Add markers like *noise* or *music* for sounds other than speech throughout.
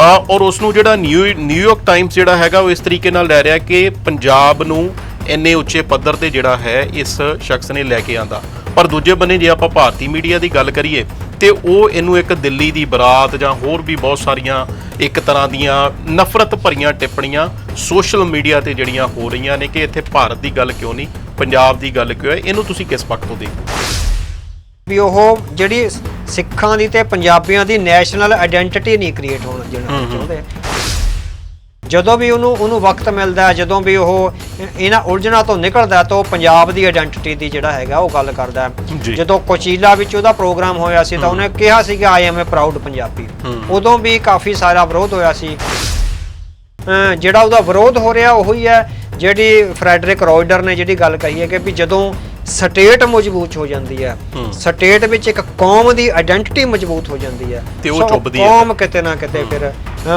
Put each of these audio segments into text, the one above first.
ਔਰ ਉਸ ਨੂੰ ਜਿਹੜਾ ਨਿਊ ਨਿਊਯਾਰਕ ਟਾਈਮਸ ਜਿਹੜਾ ਹੈਗਾ, ਉਹ ਇਸ ਤਰੀਕੇ ਨਾਲ ਲੈ ਰਿਹਾ ਕਿ ਪੰਜਾਬ ਨੂੰ ਇੰਨੇ ਉੱਚੇ ਪੱਧਰ ਤੇ ਜਿਹੜਾ ਹੈ, ਇਸ ਸ਼ਖਸ ਨੇ ਲੈ ਕੇ ਆਂਦਾ। ਪਰ ਦੂਜੇ ਬੰਨੇ ਜੇ ਆਪਾਂ ਭਾਰਤੀ ਮੀਡੀਆ ਦੀ ਗੱਲ ਕਰੀਏ, ਤੇ ਉਹ ਇਹਨੂੰ ਇੱਕ ਦਿੱਲੀ ਦੀ ਬਰਾਤ ਜਾਂ ਹੋਰ ਵੀ ਬਹੁਤ ਸਾਰੀਆਂ ਇੱਕ ਤਰ੍ਹਾਂ ਦੀਆਂ ਨਫ਼ਰਤ ਭਰੀਆਂ ਟਿੱਪਣੀਆਂ ਸੋਸ਼ਲ ਮੀਡੀਆ ਤੇ ਜਿਹੜੀਆਂ ਹੋ ਰਹੀਆਂ ਨੇ ਕਿ ਇੱਥੇ ਭਾਰਤ ਦੀ ਗੱਲ ਕਿਉਂ ਨਹੀਂ, ਪੰਜਾਬ ਦੀ ਗੱਲ ਕਿਉਂ ਹੈ, ਇਹਨੂੰ ਤੁਸੀਂ ਕਿਸ ਪੱਖ ਤੋਂ ਦੇਖਦੇ ਵੀ ਉਹ ਜਿਹੜੀ ਸਿੱਖਾਂ ਦੀ ਤੇ ਪੰਜਾਬੀਆਂ ਦੀ ਨੈਸ਼ਨਲ ਆਇਡੈਂਟੀਟੀ ਨਹੀਂ ਕ੍ਰੀਏਟ ਹੋਣ ਦੇਣਾ ਚਾਹੁੰਦੇ। ਜਦੋਂ ਵੀ ਉਹਨੂੰ ਉਹਨੂੰ ਵਕਤ ਮਿਲਦਾ ਜਦੋਂ ਵੀ ਉਹ ਇਹਨਾਂ ਉਲਝਣਾਂ ਤੋਂ ਨਿਕਲਦਾ ਤਾਂ ਉਹ ਪੰਜਾਬ ਦੀ ਆਇਡੈਂਟੀਟੀ ਦੀ ਜਿਹੜਾ ਹੈਗਾ ਉਹ ਗੱਲ ਕਰਦਾ ਜਦੋਂ ਕੋਚੀਲਾ ਵਿੱਚ ਉਹਦਾ ਪ੍ਰੋਗਰਾਮ ਹੋਇਆ ਸੀ ਤਾਂ ਉਹਨੇ ਕਿਹਾ ਸੀ ਕਿ I am a proud Punjabi. ਉਦੋਂ ਵੀ ਕਾਫੀ ਸਾਰਾ ਵਿਰੋਧ ਹੋਇਆ ਸੀ। ਜਿਹੜਾ ਉਹਦਾ ਵਿਰੋਧ ਹੋ ਰਿਹਾ ਉਹੀ ਹੈ ਜਿਹੜੀ ਫਰੈਡਰਿਕ ਰੋਇਡਰ ਨੇ ਜਿਹੜੀ ਗੱਲ ਕਹੀ ਹੈ ਕਿ ਵੀ ਜਦੋਂ ਸਟੇਟ ਮਜ਼ਬੂਤ ਹੋ ਜਾਂਦੀ ਹੈ। ਸਟੇਟ ਵਿੱਚ ਇੱਕ ਕੌਮ ਦੀ ਆਇਡੈਂਟੀਟੀ ਮਜ਼ਬੂਤ ਹੋ ਜਾਂਦੀ ਹੈ। ਤੇ ਉਹ ਚੁੱਭਦੀ ਹੈ ਕੌਮ ਕਿਤੇ ਨਾ ਕਿਤੇ ਫਿਰ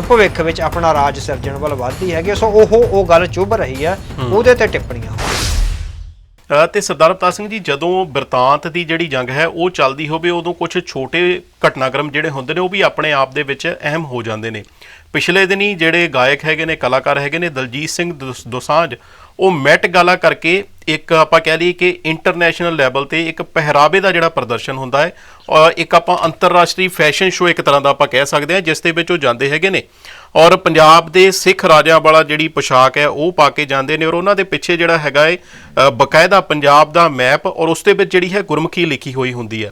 ਭਵਿੱਖ ਵਿੱਚ ਆਪਣਾ ਰਾਜ ਸਿਰਜਣ ਵੱਲ ਵੱਧਦੀ ਹੈਗੀ ਸੋ ਉਹ ਉਹ ਗੱਲ ਚੁੱਭ ਰਹੀ ਹੈ। ਉਹਦੇ ਤੇ ਟਿੱਪਣੀਆਂ। ਤੇ ਸਰਦਾਰ ਅਵਤਾਰ ਸਿੰਘ ਜੀ, ਜਦੋਂ ਬਿਰਤਾਂਤ ਦੀ ਜਿਹੜੀ ਜੰਗ ਹੈ, ਉਹ ਚੱਲਦੀ ਹੋਵੇ, ਉਦੋਂ ਕੁਝ ਛੋਟੇ ਘਟਨਾਕ੍ਰਮ ਜਿਹੜੇ ਹੁੰਦੇ ਨੇ, ਉਹ ਵੀ ਆਪਣੇ ਆਪ ਦੇ ਵਿੱਚ ਅਹਿਮ ਹੋ ਜਾਂਦੇ ਨੇ। ਪਿਛਲੇ ਦਿਨੀ ਜਿਹੜੇ ਗਾਇਕ ਹੈਗੇ ਨੇ, ਕਲਾਕਾਰ ਹੈਗੇ ਨੇ, ਦਲਜੀਤ ਸਿੰਘ ਦੋਸ- ਦੋਸਾਂਝ, ਉਹ ਮੈਟ ਗਾਲਾ ਕਰਕੇ ਇੱਕ ਆਪਾਂ ਕਹਿ ਲਈਏ ਕਿ ਇੰਟਰਨੈਸ਼ਨਲ ਲੈਵਲ ਤੇ ਇੱਕ ਪਹਿਰਾਵੇ ਦਾ ਜਿਹੜਾ ਪ੍ਰਦਰਸ਼ਨ ਹੁੰਦਾ ਹੈ ਔਰ ਇੱਕ ਆਪਾਂ ਅੰਤਰਰਾਸ਼ਟਰੀ ਫੈਸ਼ਨ ਸ਼ੋਅ ਇੱਕ ਤਰ੍ਹਾਂ ਦਾ ਆਪਾਂ ਕਹਿ ਸਕਦੇ ਹਾਂ, ਜਿਸ ਦੇ ਵਿੱਚ ਉਹ ਜਾਂਦੇ ਹੈਗੇ ਨੇ। ਔਰ ਪੰਜਾਬ ਦੇ ਸਿੱਖ ਰਾਜਿਆਂ ਵਾਲਾ ਜਿਹੜੀ ਪੋਸ਼ਾਕ ਹੈ, ਉਹ ਪਾ ਕੇ ਜਾਂਦੇ ਨੇ ਔਰ ਉਹਨਾਂ ਦੇ ਪਿੱਛੇ ਜਿਹੜਾ ਹੈਗਾ ਹੈ ਬਕਾਇਦਾ ਪੰਜਾਬ ਦਾ ਮੈਪ ਔਰ ਉਸ ਦੇ ਵਿੱਚ ਜਿਹੜੀ ਹੈ ਗੁਰਮੁਖੀ ਲਿਖੀ ਹੋਈ ਹੁੰਦੀ ਹੈ।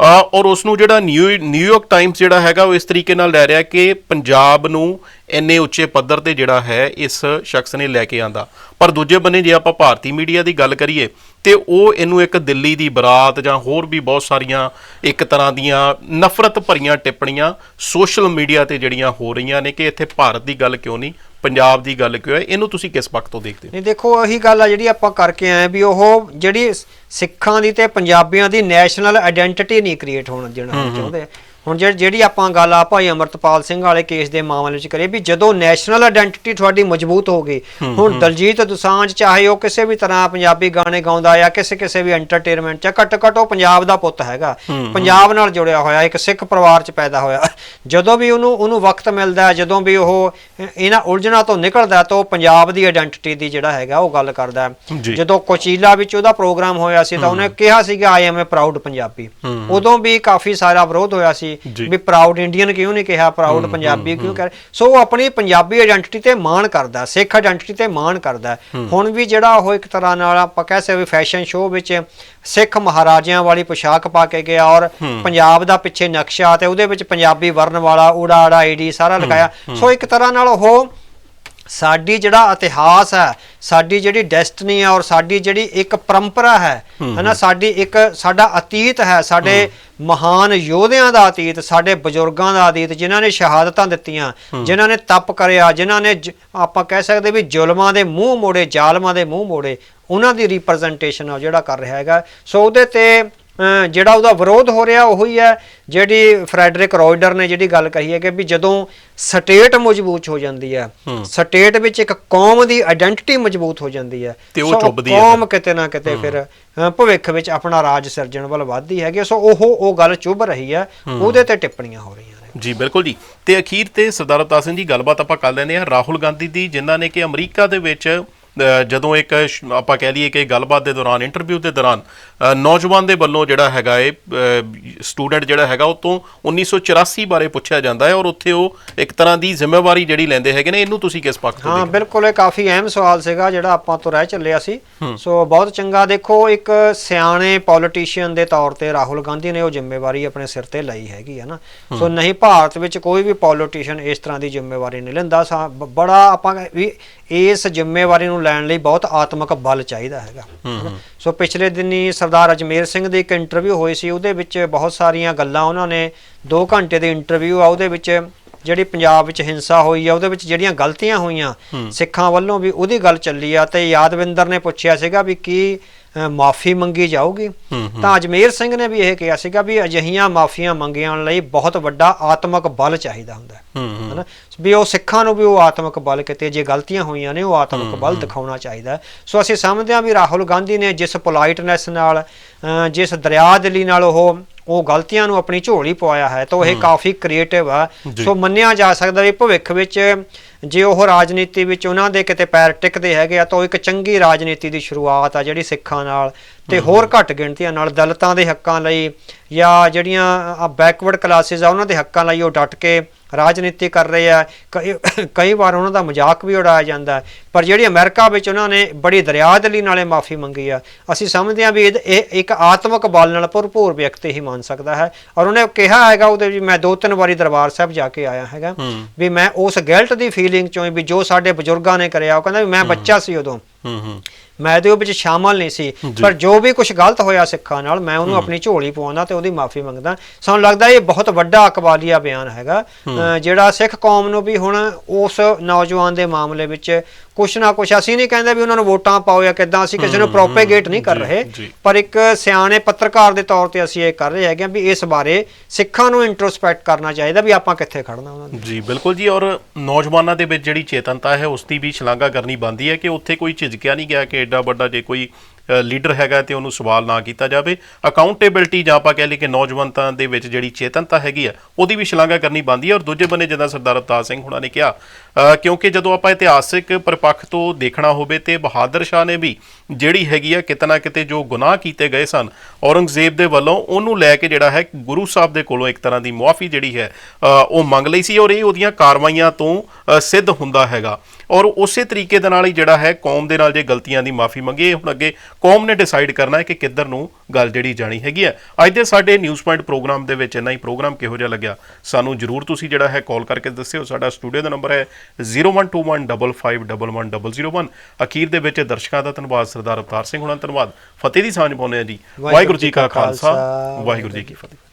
ਔਰ ਉਸ ਨੂੰ ਜਿਹੜਾ ਨਿਊ ਨਿਊਯਾਰਕ ਟਾਈਮਸ ਜਿਹੜਾ ਹੈਗਾ, ਉਹ ਇਸ ਤਰੀਕੇ ਨਾਲ ਲੈ ਰਿਹਾ ਕਿ ਪੰਜਾਬ ਨੂੰ ਇੰਨੇ ਉੱਚੇ ਪੱਧਰ ਤੇ ਜਿਹੜਾ ਹੈ, ਇਸ ਸ਼ਖਸ ਨੇ ਲੈ ਕੇ ਆਂਦਾ। ਪਰ ਦੂਜੇ ਬੰਨੇ ਜੇ ਆਪਾਂ ਭਾਰਤੀ ਮੀਡੀਆ ਦੀ ਗੱਲ ਕਰੀਏ, ਤੇ ਉਹ ਇਹਨੂੰ ਇੱਕ ਦਿੱਲੀ ਦੀ ਬਰਾਤ ਜਾਂ ਹੋਰ ਵੀ ਬਹੁਤ ਸਾਰੀਆਂ ਇੱਕ ਤਰ੍ਹਾਂ ਦੀਆਂ ਨਫ਼ਰਤ ਭਰੀਆਂ ਟਿੱਪਣੀਆਂ ਸੋਸ਼ਲ ਮੀਡੀਆ ਤੇ ਜਿਹੜੀਆਂ ਹੋ ਰਹੀਆਂ ਨੇ, ਕਿ ਇੱਥੇ ਭਾਰਤ ਦੀ ਗੱਲ ਕਿਉਂ ਨਹੀਂ? ਪੰਜਾਬ ਦੀ ਗੱਲ ਕਿਉਂ ਹੈ? ਇਹਨੂੰ ਤੁਸੀਂ ਕਿਸ ਪੱਖ ਤੋਂ ਦੇਖਦੇ ਹੋ? ਨਹੀਂ ਦੇਖੋ ਉਹੀ ਗੱਲ ਆ ਜਿਹੜੀ ਆਪਾਂ ਕਰਕੇ ਆਏ ਵੀ ਉਹ ਜਿਹੜੀ ਸਿੱਖਾਂ ਦੀ ਤੇ ਪੰਜਾਬੀਆਂ ਦੀ ਨੈਸ਼ਨਲ ਆਇਡੈਂਟੀਟੀ ਨਹੀਂ ਕ੍ਰੀਏਟ ਹੋਣ ਦੇਣਾ ਚਾਹੁੰਦੇ। ਹੁਣ ਜਿਹੜੀ ਆਪਾਂ ਗੱਲ ਆ ਭਾਈ ਅਮਰਤਪਾਲ ਸਿੰਘ ਵਾਲੇ ਕੇਸ ਦੇ ਮਾਮਲੇ ਵਿੱਚ ਕਰੀਏ ਵੀ ਜਦੋਂ ਨੈਸ਼ਨਲ ਆਇਡੈਂਟੀਟੀ ਤੁਹਾਡੀ ਮਜ਼ਬੂਤ ਹੋ ਗਈ ਹੁਣ ਦਲਜੀਤ ਦੁਸਾਂਝ ਚਾਹੇ ਉਹ ਕਿਸੇ ਵੀ ਤਰ੍ਹਾਂ ਪੰਜਾਬੀ ਗਾਣੇ ਗਾਉਂਦਾ ਜਾਂ ਕਿਸੇ ਕਿਸੇ ਵੀ ਐਂਟਰਟੇਨਮੈਂਟ ਚ ਘੱਟ ਘੱਟ ਉਹ ਪੰਜਾਬ ਦਾ ਪੁੱਤ ਹੈਗਾ। ਪੰਜਾਬ ਨਾਲ ਜੁੜਿਆ ਹੋਇਆ ਇੱਕ ਸਿੱਖ ਪਰਿਵਾਰ ਚ ਪੈਦਾ ਹੋਇਆ। ਜਦੋਂ ਵੀ ਉਹਨੂੰ ਉਹਨੂੰ ਵਕਤ ਮਿਲਦਾ ਜਦੋਂ ਵੀ ਉਹ ਇਹਨਾਂ ਉਲਝਣਾਂ ਤੋਂ ਨਿਕਲਦਾ ਤਾਂ ਉਹ ਪੰਜਾਬ ਦੀ ਆਇਡੈਂਟੀਟੀ ਦੀ ਜਿਹੜਾ ਹੈਗਾ ਉਹ ਗੱਲ ਕਰਦਾ। ਜਦੋਂ ਕੋਚੀਲਾ ਵਿੱਚ ਉਹਦਾ ਪ੍ਰੋਗਰਾਮ ਹੋਇਆ ਸੀ ਤਾਂ ਉਹਨੇ ਕਿਹਾ ਸੀ ਕਿ I am a proud Punjabi ਉਦੋਂ ਵੀ ਕਾਫੀ ਸਾਰਾ ਵਿਰੋਧ ਹੋਇਆ ਸੀ। ਜੀ। ਵੀ ਪ੍ਰਾਊਡ ਇੰਡੀਅਨ ਕਿਉਂ ਨਹੀਂ ਕਿਹਾ ਪ੍ਰਾਊਡ ਪੰਜਾਬੀ ਕਿਉਂ ਕਰ ਸੋ ਆਪਣੀ ਪੰਜਾਬੀ ਆਇਡੈਂਟੀਟੀ ਤੇ ਮਾਣ ਕਰਦਾ ਸਿੱਖ ਆਇਡੈਂਟੀਟੀ ਤੇ ਮਾਣ ਕਰਦਾ। ਹੁਣ ਵੀ ਜਿਹੜਾ ਉਹ ਇੱਕ ਤਰ੍ਹਾਂ ਨਾਲ ਆਪਾਂ ਕਹਿ ਸਕਦੇ ਫੈਸ਼ਨ ਸ਼ੋਅ ਵਿੱਚ ਸਿੱਖ ਮਹਾਰਾਜਿਆਂ ਵਾਲੀ ਪੋਸ਼ਾਕ ਪਾ ਕੇ ਗਿਆ ਔਰ ਪੰਜਾਬ ਦਾ ਪਿੱਛੇ ਨਕਸ਼ਾ ਤੇ ਉਹਦੇ ਵਿੱਚ ਪੰਜਾਬੀ ਵਰਨ ਵਾਲਾ ਊੜਾ ਆੜਾ ਆਈਡੀ ਸਾਰਾ ਲਗਾਇਆ। ਸੋ ਇੱਕ ਤਰ੍ਹਾਂ ਨਾਲ ਉਹ ਸਾਡੀ ਜਿਹੜਾ ਇਤਿਹਾਸ ਹੈ ਸਾਡੀ ਜਿਹੜੀ ਡੈਸਟਨੀ ਹੈ ਔਰ ਸਾਡੀ ਜਿਹੜੀ ਇੱਕ ਪਰੰਪਰਾ ਹੈ ਹਨਾ ਸਾਡੀ ਇੱਕ ਸਾਡਾ ਅਤੀਤ ਹੈ ਸਾਡੇ ਮਹਾਨ ਯੋਧਿਆਂ ਦਾ ਅਤੀਤ ਸਾਡੇ ਬਜ਼ੁਰਗਾਂ ਦਾ ਅਤੀਤ ਜਿਨ੍ਹਾਂ ਨੇ ਸ਼ਹਾਦਤਾਂ ਦਿੱਤੀਆਂ ਜਿਨ੍ਹਾਂ ਨੇ ਤਪ ਕਰਿਆ ਜਿਨ੍ਹਾਂ ਨੇ ਆਪਾਂ ਕਹਿ ਸਕਦੇ ਵੀ ਜ਼ੁਲਮਾਂ ਦੇ ਮੂੰਹ ਮੋੜੇ ਜ਼ਾਲਮਾਂ ਦੇ ਮੂੰਹ ਮੋੜੇ ਉਹਨਾਂ ਦੀ ਰਿਪਰੈਜ਼ੈਂਟੇਸ਼ਨ ਆ ਉਹ ਜਿਹੜਾ ਕਰ ਰਿਹਾ ਹੈਗਾ। ਸੋ ਉਹਦੇ ਤੇ ਜਿਹੜਾ ਉਹਦਾ ਵਿਰੋਧ ਹੋ ਰਿਹਾ ਉਹੀ ਹੈ ਜਿਹੜੀ ਫਰੈਡਰਿਕ ਰੋਇਡਰ ਨੇ ਜਿਹੜੀ ਗੱਲ ਕਹੀ ਹੈ ਕਿ ਵੀ ਜਦੋਂ ਸਟੇਟ ਮਜ਼ਬੂਤ ਹੋ ਜਾਂਦੀ ਹੈ ਸਟੇਟ ਵਿੱਚ ਇੱਕ ਕੌਮ ਦੀ ਆਇਡੈਂਟੀਟੀ ਮਜ਼ਬੂਤ ਹੋ ਜਾਂਦੀ ਹੈ। ਤੇ ਉਹ ਚੁੱਭਦੀ ਹੈ ਕੌਮ ਕਿਤੇ ਨਾ ਕਿਤੇ ਫਿਰ ਭਵਿੱਖ ਵਿੱਚ ਆਪਣਾ ਰਾਜ ਸਿਰਜਣ ਵੱਲ ਵੱਧਦੀ ਹੈਗੀ ਸੋ ਉਹ ਉਹ ਗੱਲ ਚੁੱਭ ਰਹੀ ਹੈ। ਉਹਦੇ ਤੇ ਟਿੱਪਣੀਆਂ ਹੋ ਰਹੀਆਂ ਨੇ। ਜੀ ਬਿਲਕੁਲ ਜੀ। ਤੇ ਅਖੀਰ ਤੇ ਸਰਦਾਰ ਅਵਤਾਰ ਸਿੰਘ ਜੀ ਗੱਲਬਾਤ ਆਪਾਂ ਕਰ ਲੈਂਦੇ ਹਾਂ ਰਾਹੁਲ ਗਾਂਧੀ ਦੀ ਜਿਨ੍ਹਾਂ ਨੇ ਕਿ ਅਮਰੀਕਾ ਦੇ ਵਿੱਚ ਜਦੋਂ ਇੱਕ ਆਪਾਂ ਕਹਿ ਲਈਏ ਕਿ ਗੱਲਬਾਤ ਦੇ ਦੌਰਾਨ ਇੰਟਰਵਿਊ ਦੇ ਦੌਰਾਨ ਨੌਜਵਾਨ ਦੇ ਵੱਲੋਂ ਜਿਹੜਾ ਹੈਗਾ ਏ ਸਟੂਡੈਂਟ ਜਿਹੜਾ ਹੈਗਾ ਉਹ ਤੋਂ 1984 ਬਾਰੇ ਪੁੱਛਿਆ ਜਾਂਦਾ ਹੈ ਔਰ ਉੱਥੇ ਉਹ ਇੱਕ ਤਰ੍ਹਾਂ ਦੀ ਜ਼ਿੰਮੇਵਾਰੀ ਜਿਹੜੀ ਲੈਂਦੇ ਹੈਗੇ ਨੇ। ਇਹਨੂੰ ਤੁਸੀਂ ਕਿਸ ਪੱਖ ਤੋਂ ਹਾਂ ਬਿਲਕੁਲ ਇਹ ਕਾਫੀ ਅਹਿਮ ਸਵਾਲ ਸੀਗਾ ਜਿਹੜਾ ਆਪਾਂ ਤੋਂ ਰਹਿ ਚੱਲਿਆ ਸੀ। ਸੋ ਬਹੁਤ ਚੰਗਾ ਦੇਖੋ ਇੱਕ ਸਿਆਣੇ ਪੋਲੀਟੀਸ਼ੀਅਨ ਦੇ ਤੌਰ ਤੇ ਰਾਹੁਲ ਗਾਂਧੀ ਨੇ ਉਹ ਜ਼ਿੰਮੇਵਾਰੀ ਆਪਣੇ ਸਿਰ ਤੇ ਲਈ ਹੈਗੀ ਹੈ ਨਾ। ਸੋ ਨਹੀਂ ਭਾਰਤ ਵਿੱਚ ਕੋਈ ਵੀ ਪੋਲੀਟੀਸ਼ੀਅਨ ਇਸ ਤਰ੍ਹਾਂ ਦੀ ਜ਼ਿੰਮੇਵਾਰੀ ਨਹੀਂ ਲੈਂਦਾ। ਬੜਾ ਆਪਾਂ ਵੀ ਇਸ ਜ਼ਿੰਮੇਵਾਰੀ ਨੂੰ ਲੈਣ ਲਈ ਬਹੁਤ ਆਤਮਿਕ ਬਲ ਚਾਹੀਦਾ ਹੈਗਾ। ਸੋ ਪਿਛਲੇ ਦਿਨੀ ਸਰਦਾਰ ਅਜਮੇਰ ਸਿੰਘ ਦੀ ਇੱਕ ਇੰਟਰਵਿਊ ਹੋਈ ਸੀ ਉਹਦੇ ਵਿੱਚ ਬਹੁਤ ਸਾਰੀਆਂ ਗੱਲਾਂ ਉਹਨਾਂ ਨੇ 2 ਘੰਟੇ ਦੀ ਇੰਟਰਵਿਊ ਆ ਉਹਦੇ ਵਿੱਚ ਜਿਹੜੀ ਪੰਜਾਬ ਵਿੱਚ ਹਿੰਸਾ ਹੋਈ ਆ ਉਹਦੇ ਵਿੱਚ ਜਿਹੜੀਆਂ ਗਲਤੀਆਂ ਹੋਈਆਂ ਸਿੱਖਾਂ ਵੱਲੋਂ ਵੀ ਉਹਦੀ ਗੱਲ ਚੱਲੀ ਆ ਤੇ ਯਾਦਵਿੰਦਰ ਨੇ ਪੁੱਛਿਆ ਸੀਗਾ ਵੀ ਕੀ ਮਾਫੀ ਮੰਗੀ ਜਾਊਗੀ। ਤਾਂ ਅਜਮੇਰ ਸਿੰਘ ਨੇ ਵੀ ਇਹ ਕਿਹਾ ਸੀਗਾ ਵੀ ਅਜਿਹੀਆਂ ਮਾਫੀਆਂ ਮੰਗੀਆਂ ਲਈ ਬਹੁਤ ਵੱਡਾ ਆਤਮਿਕ ਬਲ ਚਾਹੀਦਾ ਹੁੰਦਾ ਹੈ। ਹਨਾ? ਵੀ ਉਹ ਸਿੱਖਾਂ ਨੂੰ ਵੀ ਉਹ ਆਤਮਿਕ ਬਲ ਕਿਤੇ ਜੇ ਗਲਤੀਆਂ ਹੋਈਆਂ ਨੇ ਉਹ ਆਤਮਿਕ ਬਲ ਦਿਖਾਉਣਾ ਚਾਹੀਦਾ। ਸੋ ਅਸੀਂ ਸਮਝਦੇ ਹਾਂ ਵੀ ਰਾਹੁਲ ਗਾਂਧੀ ਨੇ ਜਿਸ ਪੋਲਾਈਟਨੈਸ ਨਾਲ ਜਿਸ ਦਰਿਆ ਦਿਲੀ ਨਾਲ ਉਹ ਉਹ ਗਲਤੀਆਂ ਨੂੰ ਆਪਣੀ ਝੋਲੀ ਪਵਾਇਆ ਹੈ ਤਾਂ ਇਹ ਕਾਫੀ ਕ੍ਰੀਏਟਿਵ ਆ। ਸੋ ਮੰਨਿਆ ਜਾ ਸਕਦਾ ਵੀ ਭਵਿੱਖ ਵਿੱਚ ਜੇ ਉਹ ਰਾਜਨੀਤੀ ਵਿੱਚ ਉਹਨਾਂ ਦੇ ਕਿਤੇ ਪੈਰ ਟਿਕਦੇ ਹੈਗੇ ਆ ਤਾਂ ਉਹ ਇੱਕ ਚੰਗੀ ਰਾਜਨੀਤੀ ਦੀ ਸ਼ੁਰੂਆਤ ਆ ਜਿਹੜੀ ਸਿੱਖਾਂ ਨਾਲ ਤੇ ਹੋਰ ਘੱਟ ਗਿਣਤੀਆਂ ਨਾਲ ਦਲਿਤਾਂ ਦੇ ਹੱਕਾਂ ਲਈ ਜਾਂ ਜਿਹੜੀਆਂ ਬੈਕਵਰਡ ਕਲਾਸਿਸ ਆ ਉਹਨਾਂ ਦੇ ਹੱਕਾਂ ਲਈ ਉਹ ਡਟ ਕੇ ਰਾਜਨੀਤੀ ਕਰ ਰਹੇ ਆ। ਕਈ *coughs* ਕਈ ਵਾਰ ਉਹਨਾਂ ਦਾ ਮਜ਼ਾਕ ਵੀ ਉਡਾਇਆ ਜਾਂਦਾ ਹੈ। ਪਰ ਜਿਹੜੀ ਅਮਰੀਕਾ ਵਿੱਚ ਉਹਨਾਂ ਨੇ ਬੜੀ ਦਰਿਆਦਲੀ ਨਾਲੇ ਮਾਫੀ ਮੰਗੀ ਆ। ਅਸੀਂ ਸਮਝਦੇ ਹਾਂ ਵੀ ਇਹ ਇੱਕ ਆਤਮਿਕ ਬਲ ਨਾਲ ਭਰਪੂਰ ਵਿਅਕਤੀ ਹੀ ਮੰਨ ਸਕਦਾ ਹੈ। ਔਰ ਉਹਨੇ ਕਿਹਾ ਹੈਗਾ ਉਹਦੇ ਵੀ ਮੈਂ ਦੋ ਤਿੰਨ ਵਾਰੀ ਦਰਬਾਰ ਸਾਹਿਬ ਜਾ ਕੇ ਆਇਆ ਹੈਗਾ ਵੀ ਮੈਂ ਉਸ ਗਿਲਟ ਦੀ ਫੀਲਿੰਗ ਚੋਂ ਵੀ ਜੋ ਸਾਡੇ ਬਜ਼ੁਰਗਾਂ ਨੇ ਕਰਿਆ ਉਹ ਕਹਿੰਦਾ ਵੀ ਮੈਂ ਬੱਚਾ ਸੀ ਉਦੋਂ। ਮੈਂ ਇਹਦੇ ਵਿੱਚ ਸ਼ਾਮਲ ਨਹੀਂ ਸੀ। ਪਰ ਜੋ ਵੀ ਕੁਝ ਗਲਤ ਹੋਇਆ ਸਿੱਖਾਂ ਨਾਲ ਮੈਂ ਉਹਨੂੰ ਆਪਣੀ ਝੋਲੀ ਪਵਾਉਂਦਾ ਤੇ ਉਹਦੀ ਮਾਫੀ ਮੰਗਦਾ। ਸਾਨੂੰ ਲੱਗਦਾ ਇਹ ਬਹੁਤ ਵੱਡਾ ਅਕਬਾਲੀਆ ਬਿਆਨ ਹੈਗਾ। ਜਿਹੜਾ ਸਿੱਖ ਕੌਮ ਨੂੰ ਵੀ ਹੁਣ ਉਸ ਨੌਜਵਾਨ ਦੇ ਮਾਮਲੇ ਵਿੱਚ ਕੁਛ ਨਾ ਕੁਛ ਅਸੀਂ ਨਹੀਂ ਕਹਿੰਦੇ ਵੀ ਉਹਨਾਂ ਨੂੰ ਵੋਟਾਂ ਪਾਓ ਜਾਂ ਕਿੱਦਾਂ ਅਸੀਂ ਕਿਸੇ ਨੂੰ ਪ੍ਰੋਪੇਗੇਟ ਨਹੀਂ ਕਰ ਰਹੇ। ਪਰ ਇੱਕ ਸਿਆਣੇ ਪੱਤਰਕਾਰ ਦੇ ਤੌਰ ਤੇ ਅਸੀਂ ਇਹ ਕਰ ਰਹੇ ਹੈਗੇ ਵੀ ਇਸ ਬਾਰੇ ਸਿੱਖਾਂ ਨੂੰ ਇੰਟਰੋਸਪੈਕਟ ਕਰਨਾ ਚਾਹੀਦਾ ਵੀ ਆਪਾਂ ਕਿੱਥੇ ਖੜਨਾ ਉਹਨਾਂ ਦੇ ਜੀ ਬਿਲਕੁਲ ਜੀ ਔਰ ਨੌਜਵਾਨਾਂ ਦੇ ਵਿੱਚ ਜਿਹੜੀ ਚੇਤਨਤਾ ਹੈ ਉਸ ਦੀ ਵੀ ਸ਼ਲਾਘਾ ਕਰਨੀ ਬਣਦੀ ਹੈ ਕਿ ਉੱਥੇ ਕੋਈ ਝਿਜਕਿਆ ਨਹੀਂ ਗਿਆ ਕਿ ਐਡਾ ਵੱਡਾ ਜੇ ਕੋਈ ਲੀਡਰ ਹੈਗਾ ਤੇ ਉਹਨੂੰ ਸਵਾਲ ਨਾ ਕੀਤਾ ਜਾਵੇ। ਅਕਾਊਂਟੇਬਿਲਟੀ ਜਾਂ ਆਪਾਂ ਕਹਿ ਲਈਏ ਕਿ ਨੌਜਵਾਨਤਾ ਦੇ ਵਿੱਚ ਜਿਹੜੀ ਚੇਤਨਤਾ ਹੈਗੀ ਆ ਉਹਦੀ ਵੀ ਸ਼ਲਾਘਾ ਕਰਨੀ ਬਣਦੀ ਹੈ। ਔਰ ਦੂਜੇ ਬੰਨੇ ਜਿੱਦਾਂ ਸਰਦਾਰ ਅਵਤਾਰ ਸਿੰਘ ਹੁਣਾਂ ਨੇ ਕਿਹਾ ਕਿਉਂਕਿ ਜਦੋਂ ਆਪਾਂ ਇਤਿਹਾਸਿਕ ਪਰਿਪੱਖ ਤੋਂ ਦੇਖਣਾ ਹੋਵੇ ਤੇ ਬਹਾਦਰ ਸ਼ਾਹ ਨੇ ਵੀ ਜਿਹੜੀ ਹੈਗੀ ਆ ਕਿਤੇ ਨਾ ਕਿਤੇ ਜੋ ਗੁਨਾਹ ਕੀਤੇ ਗਏ ਸਨ, ਔਰੰਗਜ਼ੇਬ ਦੇ ਵੱਲੋਂ ਉਹਨੂੰ ਲੈ ਕੇ ਜਿਹੜਾ ਹੈ ਗੁਰੂ ਸਾਹਿਬ ਦੇ ਕੋਲੋਂ ਇੱਕ ਤਰ੍ਹਾਂ ਦੀ ਮੁਆਫੀ ਜਿਹੜੀ ਹੈ ਉਹ ਮੰਗ ਲਈ ਸੀ ਔਰ ਇਹ ਉਹਦੀਆਂ ਕਾਰਵਾਈਆਂ ਤੋਂ ਸਿੱਧ ਹੁੰਦਾ ਹੈਗਾ। ਔਰ ਉਸੇ ਤਰੀਕੇ ਦੇ ਨਾਲ ਹੀ ਜਿਹੜਾ ਹੈ ਕੌਮ ਦੇ ਨਾਲ ਜੇ ਗਲਤੀਆਂ ਦੀ ਮਾਫੀ ਮੰਗੇ, ਇਹ ਹੁਣ ਅੱਗੇ ਕੌਮ ਨੇ ਡਿਸਾਈਡ ਕਰਨਾ ਹੈ ਕਿ ਕਿੱਧਰ ਨੂੰ ਗੱਲ ਜਿਹੜੀ ਜਾਣੀ ਹੈਗੀ ਹੈ। ਅੱਜ ਦੇ ਸਾਡੇ ਨਿਊਜ਼ ਪੁਆਇੰਟ ਪ੍ਰੋਗਰਾਮ ਦੇ ਵਿੱਚ ਇੰਨਾ ਹੀ ਪ੍ਰੋਗਰਾਮ ਕਿਹੋ ਜਿਹਾ ਲੱਗਿਆ, ਸਾਨੂੰ ਜਰੂਰ ਤੁਸੀਂ ਜਿਹੜਾ ਹੈ ਕਾਲ ਕਰਕੇ ਦੱਸਿਓ। ਸਾਡਾ ਸਟੂਡੀਓ ਦਾ ਨੰਬਰ ਹੈ 0121551101 ਅਖੀਰ ਦੇ ਵਿੱਚ ਦਰਸ਼ਕਾਂ ਦਾ ਧੰਨਵਾਦ ਸਰਦਾਰ ਅਵਤਾਰ ਸਿੰਘ ਹੁਣਾਂ ਧੰਨਵਾਦ। ਫਤਿਹ ਦੀ ਸਾਂਝ ਪਾਉਂਦੇ ਆ ਜੀ। ਵਾਹਿਗੁਰੂ ਜੀ ਕਾ ਖਾਲਸਾ। ਵਾਹਿਗੁਰੂ ਜੀ ਕੀ ਫਤਿਹ।